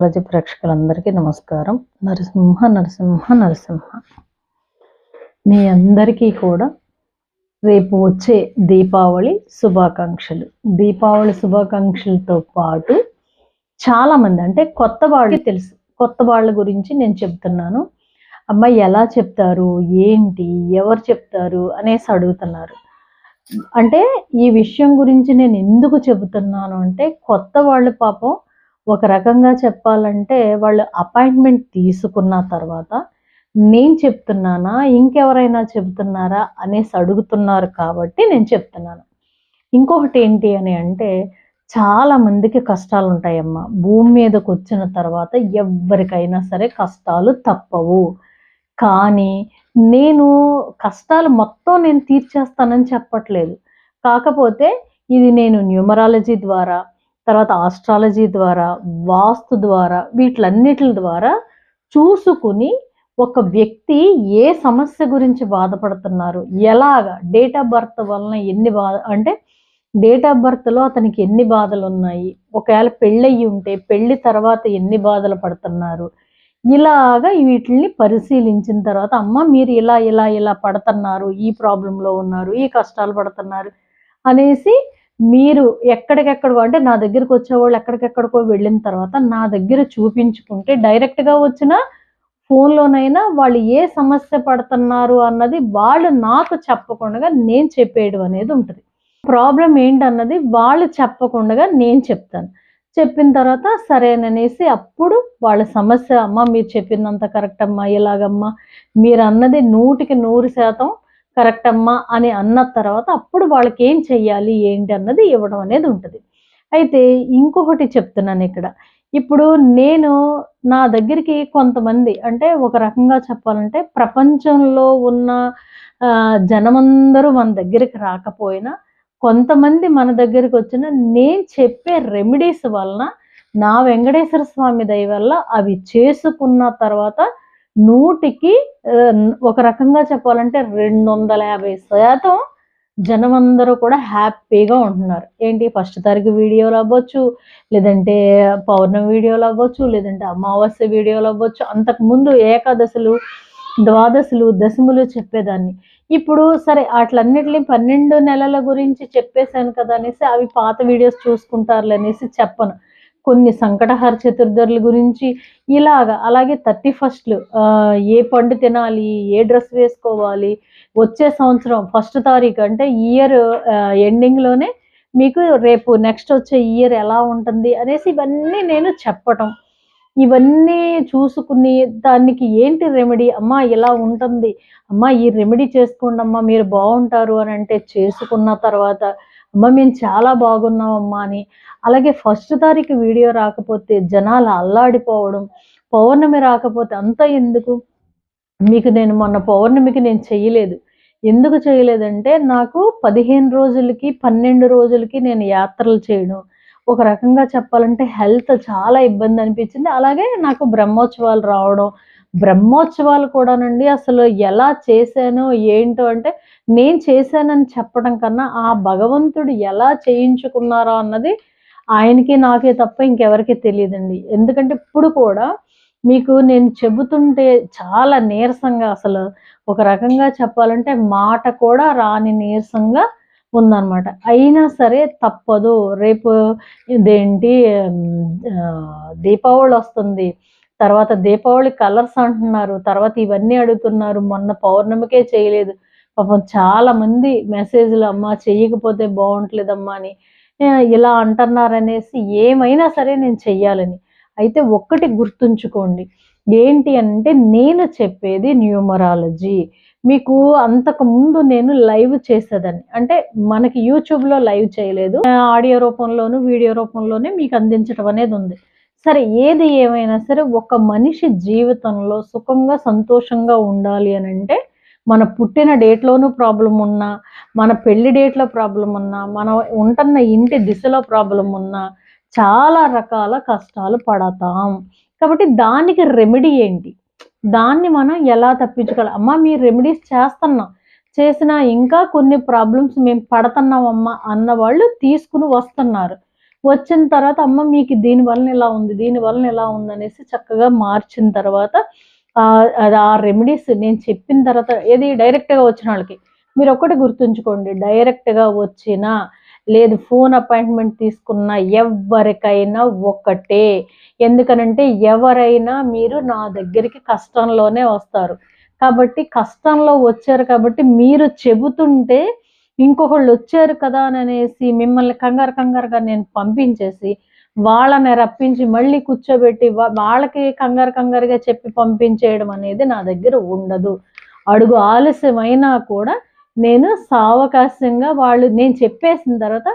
ప్రజ ప్రేక్షకులందరికీ నమస్కారం. నరసింహ నరసింహ నరసింహ. మీ అందరికీ కూడా రేపు వచ్చే దీపావళి శుభాకాంక్షలు. దీపావళి శుభాకాంక్షలతో పాటు చాలామంది అంటే కొత్త వాళ్ళకి తెలుసు. కొత్త వాళ్ళ గురించి నేను చెప్తున్నాను. అమ్మాయి ఎలా చెప్తారు? ఏంటి? ఎవరు చెప్తారు? అనేసి అడుగుతున్నారు. అంటే ఈ విషయం గురించి నేను ఎందుకు చెబుతున్నాను అంటే కొత్త వాళ్ళు పాపం ఒక రకంగా చెప్పాలంటే వాళ్ళు అపాయింట్మెంట్ తీసుకున్న తర్వాత నేను చెప్తున్నానా ఇంకెవరైనా చెబుతున్నారా అనేసి అడుగుతున్నారు కాబట్టి నేను చెప్తున్నాను. ఇంకొకటి ఏంటి అని అంటే చాలా మందికి కష్టాలు ఉంటాయమ్మా. భూమి మీదకి వచ్చిన తర్వాత ఎవరికైనా సరే కష్టాలు తప్పవు. కానీ నేను కష్టాలు మొత్తం నేను తీర్చేస్తానని చెప్పట్లేదు. కాకపోతే ఇది నేను న్యూమరాలజీ ద్వారా తర్వాత ఆస్ట్రాలజీ ద్వారా వాస్తు ద్వారా వీటిలన్నిటి ద్వారా చూసుకుని ఒక వ్యక్తి ఏ సమస్య గురించి బాధపడుతున్నారు? ఎలాగా? డేట్ ఆఫ్ బర్త్ వలన ఎన్ని బాధ అంటే డేట్ ఆఫ్ బర్త్లో అతనికి ఎన్ని బాధలు ఉన్నాయి ఒకవేళ పెళ్ళయి ఉంటే పెళ్ళి తర్వాత ఎన్ని బాధలు పడుతున్నారు? ఇలాగా వీటిని పరిశీలించిన తర్వాత అమ్మ మీరు ఇలా ఇలా ఇలా పడుతున్నారు ఈ ప్రాబ్లంలో ఉన్నారు ఈ కష్టాలు పడుతున్నారు అనేసి మీరు ఎక్కడికెక్కడికో అంటే నా దగ్గరికి వచ్చేవాళ్ళు ఎక్కడికెక్కడికో వెళ్ళిన తర్వాత నా దగ్గర చూపించుకుంటే డైరెక్ట్గా వచ్చిన ఫోన్లోనైనా వాళ్ళు ఏ సమస్య పడుతున్నారు అన్నది వాళ్ళు నాకు చెప్పకుండా నేను చెప్పేయడం అనేది ఉంటుంది. ప్రాబ్లం ఏంటన్నది వాళ్ళు చెప్పకుండా నేను చెప్తాను. చెప్పిన తర్వాత సరేననేసి అప్పుడు వాళ్ళ సమస్య అమ్మ మీరు చెప్పిందంత కరెక్ట్ అమ్మా ఇలాగమ్మా మీరు అన్నది నూటికి నూరు శాతం కరెక్ట్ అమ్మా అని అన్న తర్వాత అప్పుడు వాళ్ళకి ఏం చెయ్యాలి ఏంటి అన్నది ఇవ్వడం అనేది ఉంటుంది. అయితే ఇంకొకటి చెప్తున్నాను ఇక్కడ. ఇప్పుడు నేను నా దగ్గరికి కొంతమంది అంటే ఒక రకంగా చెప్పాలంటే ప్రపంచంలో ఉన్న జనమందరూ మన దగ్గరికి రాకపోయినా కొంతమంది మన దగ్గరికి వచ్చిన నేను చెప్పే రెమెడీస్ వలన నా వెంకటేశ్వర స్వామి దయ వల్ల అవి చేసుకున్న తర్వాత నూటికి ఒక రకంగా చెప్పాలంటే రెండు వందల యాభై శాతం జనం అందరూ కూడా హ్యాపీగా ఉంటున్నారు. ఏంటి? ఫస్ట్ తారీఖు వీడియోలు అవ్వచ్చు లేదంటే పౌర్ణమి వీడియోలు అవ్వచ్చు లేదంటే అమావాస్య వీడియోలు అవ్వచ్చు అంతకుముందు ఏకాదశులు ద్వాదశులు దశములు చెప్పేదాన్ని. ఇప్పుడు సరే వాటిలన్నిటిని పన్నెండు నెలల గురించి చెప్పేశాను కదా అనేసి అవి పాత వీడియోస్ చూసుకుంటారులే అనేసి చెప్పను. కొన్ని సంకటహర చతుర్దరుల గురించి ఇలాగా. అలాగే థర్టీ ఫస్ట్లు ఏ పండు తినాలి ఏ డ్రెస్ వేసుకోవాలి వచ్చే సంవత్సరం ఫస్ట్ తారీఖు అంటే ఇయర్ ఎండింగ్లోనే మీకు రేపు నెక్స్ట్ వచ్చే ఇయర్ ఎలా ఉంటుంది అనేసి ఇవన్నీ నేను చెప్పటం. ఇవన్నీ చూసుకుని దానికి ఏంటి రెమెడీ? అమ్మ ఇలా ఉంటుంది. అమ్మ ఈ రెమెడీ చేసుకోండి అమ్మ మీరు బాగుంటారు అని అంటే చేసుకున్న తర్వాత అమ్మ మేము చాలా బాగున్నామమ్మా అని అలాగే ఫస్ట్ తారీఖు వీడియో రాకపోతే జనాలు అల్లాడిపోవడం పౌర్ణమి రాకపోతే అంత ఎందుకు? మీకు నేను మొన్న పౌర్ణమికి నేను చెయ్యలేదు ఎందుకు చేయలేదంటే నాకు పదిహేను రోజులకి పన్నెండు రోజులకి నేను యాత్రలు చేయడం. ఒక రకంగా చెప్పాలంటే హెల్త్ చాలా ఇబ్బంది అనిపించింది. అలాగే నాకు బ్రహ్మోత్సవాలు రావడం. బ్రహ్మోత్సవాలు కూడానండి అసలు ఎలా చేశానో ఏంటో అంటే నేను చేశానని చెప్పడం కన్నా ఆ భగవంతుడు ఎలా చేయించుకున్నారో అన్నది ఆయనకి నాకే తప్ప ఇంకెవరికి తెలియదండి. ఎందుకంటే ఇప్పుడు కూడా మీకు నేను చెబుతుంటే చాలా నీరసంగా అసలు ఒక రకంగా చెప్పాలంటే మాట కూడా రాని నీరసంగా ఉందన్నమాట. అయినా సరే తప్పదు. రేపు ఇదేంటి దీపావళి వస్తుంది. తర్వాత దీపావళి కలర్స్ అంటున్నారు. తర్వాత ఇవన్నీ అడుగుతున్నారు. మొన్న పౌర్ణమికే చేయలేదు. పాపం చాలా మంది మెసేజ్లు అమ్మ చేయకపోతే బాగుంటలేదమ్మా అని ఇలా అంటున్నారనేసి ఏమైనా సరే నేను చెయ్యాలని. అయితే ఒక్కటి గుర్తుంచుకోండి. ఏంటి అంటే నేను చెప్పేది న్యూమరాలజీ. మీకు అంతకు ముందు నేను లైవ్ చేసేదాన్ని. అంటే మనకి యూట్యూబ్లో లైవ్ చేయలేదు. ఆడియో రూపంలోను వీడియో రూపంలోనే మీకు అందించడం అనేది ఉంది. సరే ఏది ఏమైనా సరే ఒక మనిషి జీవితంలో సుఖంగా సంతోషంగా ఉండాలి అని అంటే మన పుట్టిన డేట్లోనూ ప్రాబ్లం ఉన్నా మన పెళ్ళి డేట్లో ప్రాబ్లం ఉన్నా మనం ఉంటున్న ఇంటి దిశలో ప్రాబ్లం ఉన్నా చాలా రకాల కష్టాలు పడతాం. కాబట్టి దానికి రెమెడీ ఏంటి? దాన్ని మనం ఎలా తప్పించుకోవాలి? అమ్మ మీ రెమెడీస్ చేస్తున్నాం. చేసినా ఇంకా కొన్ని ప్రాబ్లమ్స్ మేము పడుతున్నాం అన్న వాళ్ళు తీసుకుని వస్తున్నారు. వచ్చిన తర్వాత అమ్మ మీకు దీని వలన ఇలా ఉంది దీని వలన ఇలా ఉంది అనేసి చక్కగా మార్చిన తర్వాత అది ఆ రెమెడీస్ నేను చెప్పిన తర్వాత ఏది డైరెక్ట్గా వచ్చిన వాళ్ళకి. మీరు ఒక్కటి గుర్తుంచుకోండి డైరెక్ట్గా వచ్చిన లేదు ఫోన్ అపాయింట్మెంట్ తీసుకున్న ఎవరికైనా ఒక్కటే ఎందుకనంటే ఎవరైనా మీరు నా దగ్గరికి కష్టంలోనే వస్తారు. కాబట్టి కష్టంలో వచ్చారు కాబట్టి మీరు చెబుతుంటే ఇంకొకళ్ళు వచ్చారు కదా అని అనేసి మిమ్మల్ని కంగారు కంగారుగా నేను పంపించేసి వాళ్ళని రప్పించి మళ్ళీ కూర్చోబెట్టి వాళ్ళకి కంగారు కంగారుగా చెప్పి పంపించేయడం అనేది నా దగ్గర ఉండదు. అడుగు ఆలస్యమైనా కూడా నేను సావకాశంగా వాళ్ళు నేను చెప్పేసిన తర్వాత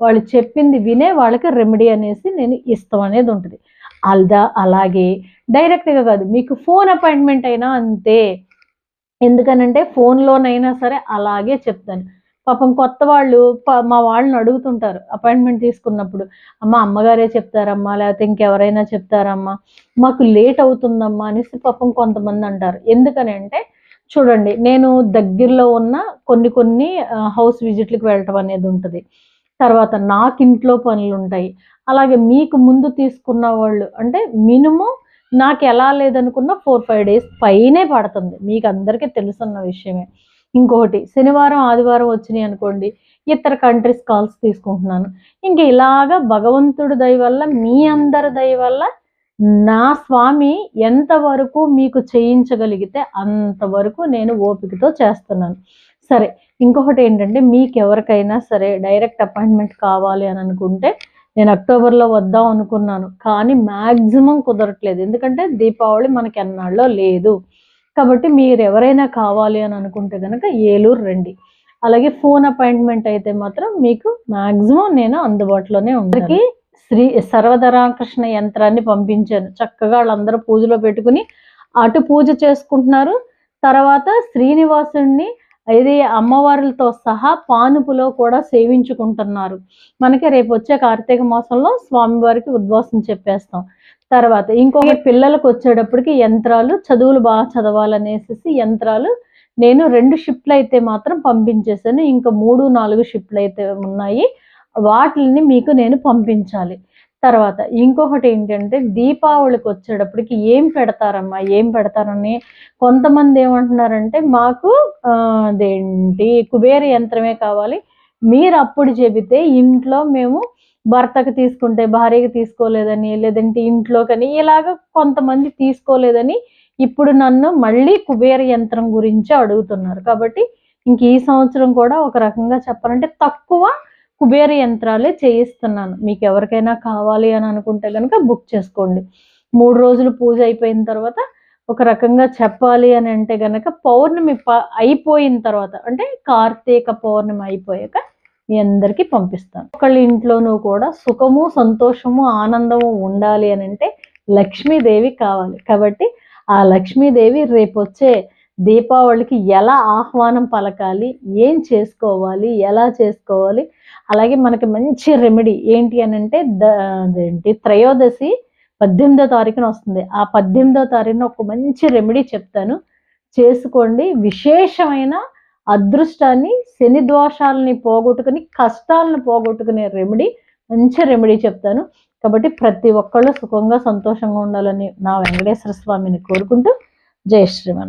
వాళ్ళు చెప్పింది వినే వాళ్ళకి రెమెడీ అనేసి నేను ఇస్తాం అనేది ఉంటుంది. అల్దా అలాగే డైరెక్ట్గా కాదు మీకు ఫోన్ అపాయింట్మెంట్ అయినా అంతే. ఎందుకనంటే ఫోన్లోనైనా సరే అలాగే చెప్తాను. పాపం కొత్త వాళ్ళు మా వాళ్ళని అడుగుతుంటారు అపాయింట్మెంట్ తీసుకున్నప్పుడు. అమ్మ అమ్మగారే చెప్తారమ్మా లేకపోతే ఇంకెవరైనా చెప్తారమ్మా మాకు లేట్ అవుతుందమ్మా అనేసి పాపం కొంతమంది అంటారు. ఎందుకని అంటే చూడండి నేను దగ్గరలో ఉన్న కొన్ని కొన్ని హౌస్ విజిట్లకు వెళ్ళటం అనేది ఉంటుంది. తర్వాత నాకు ఇంట్లో పనులు ఉంటాయి. అలాగే మీకు ముందు తీసుకున్న వాళ్ళు అంటే మినిమం నాకు ఎలా లేదనుకున్న ఫోర్ ఫైవ్ డేస్ పైనే పడుతుంది. మీకు అందరికీ తెలుసున్న విషయమే. ఇంకొకటి శనివారం ఆదివారం వచ్చినాయి అనుకోండి ఇతర కంట్రీస్ కాల్స్ తీసుకుంటున్నాను. ఇంక ఇలాగా భగవంతుడి దయ వల్ల మీ అందరి దయ వల్ల నా స్వామి ఎంతవరకు మీకు చేయించగలిగితే అంతవరకు నేను ఓపికతో చేస్తున్నాను. సరే ఇంకొకటి ఏంటంటే మీకు ఎవరికైనా సరే డైరెక్ట్ అపాయింట్మెంట్ కావాలి అని అనుకుంటే నేను అక్టోబర్లో వద్దాం అనుకున్నాను కానీ మ్యాక్సిమం కుదరట్లేదు. ఎందుకంటే దీపావళి మనకి ఎన్నాళ్ళో లేదు. కాబట్టి మీరు ఎవరైనా కావాలి అని అనుకుంటే కనుక ఏలూరు రండి. అలాగే ఫోన్ అపాయింట్మెంట్ అయితే మాత్రం మీకు మ్యాక్సిమం నేను అందుబాటులోనే ఉందరికి శ్రీ సర్వధరాకృష్ణ యంత్రాన్ని పంపించాను. చక్కగా వాళ్ళందరూ పూజలో పెట్టుకుని అటు పూజ చేసుకుంటున్నారు. తర్వాత శ్రీనివాసుని ఇది అమ్మవారులతో సహా పానుపులో కూడా సేవించుకుంటున్నారు. మనకి రేపు వచ్చే కార్తీక మాసంలో స్వామివారికి ఉద్వాసం చెప్పేస్తాం. తర్వాత ఇంకొక పిల్లలకు వచ్చేటప్పటికి యంత్రాలు చదువులు బాగా చదవాలనేసి యంత్రాలు నేను రెండు షిప్లు అయితే మాత్రం పంపించేసాను. ఇంకా మూడు నాలుగు షిప్లు అయితే ఉన్నాయి. వాటిని మీకు నేను పంపించాలి. తర్వాత ఇంకొకటి ఏంటంటే దీపావళికి వచ్చేటప్పటికి ఏం పెడతారమ్మా? ఏం పెడతారని కొంతమంది ఏమంటున్నారంటే మాకు అదేంటి కుబేర యంత్రమే కావాలి. మీరు అప్పుడు చెబితే ఇంట్లో మేము భర్తకు తీసుకుంటే భార్యకి తీసుకోలేదని లేదంటే ఇంట్లో కానీ ఇలాగ కొంతమంది తీసుకోలేదని ఇప్పుడు నన్ను మళ్ళీ కుబేర యంత్రం గురించి అడుగుతున్నారు. కాబట్టి ఇంక ఈ సంవత్సరం కూడా ఒక రకంగా చెప్పాలంటే తక్కువ కుబేర యంత్రాలే చేయిస్తున్నాను. మీకు ఎవరికైనా కావాలి అని అనుకుంటే కనుక బుక్ చేసుకోండి. మూడు రోజులు పూజ అయిపోయిన తర్వాత ఒక రకంగా చెప్పాలి అని అంటే గనక పౌర్ణమి ప అయిపోయిన తర్వాత అంటే కార్తీక పౌర్ణమి అయిపోయాక మీ అందరికీ పంపిస్తాను. ఒకళ్ళ ఇంట్లోనూ కూడా సుఖము సంతోషము ఆనందము ఉండాలి అని అంటే లక్ష్మీదేవి కావాలి. కాబట్టి ఆ లక్ష్మీదేవి రేపు వచ్చే దీపావళికి ఎలా ఆహ్వానం పలకాలి? ఏం చేసుకోవాలి? ఎలా చేసుకోవాలి? అలాగే మనకి మంచి రెమెడీ ఏంటి అని అంటే అదేంటి? త్రయోదశి పద్దెనిమిదో తారీఖున వస్తుంది. ఆ పద్దెనిమిదో తారీఖున ఒక మంచి రెమెడీ చెప్తాను. చేసుకోండి. విశేషమైన అదృష్టాన్ని శని దోషాలని పోగొట్టుకుని కష్టాలను పోగొట్టుకునే రెమెడీ మంచి రెమెడీ చెప్తాను. కాబట్టి ప్రతి ఒక్కళ్ళు సుఖంగా సంతోషంగా ఉండాలని నా వెంకటేశ్వర స్వామిని కోరుకుంటూ జయ శ్రీమన్.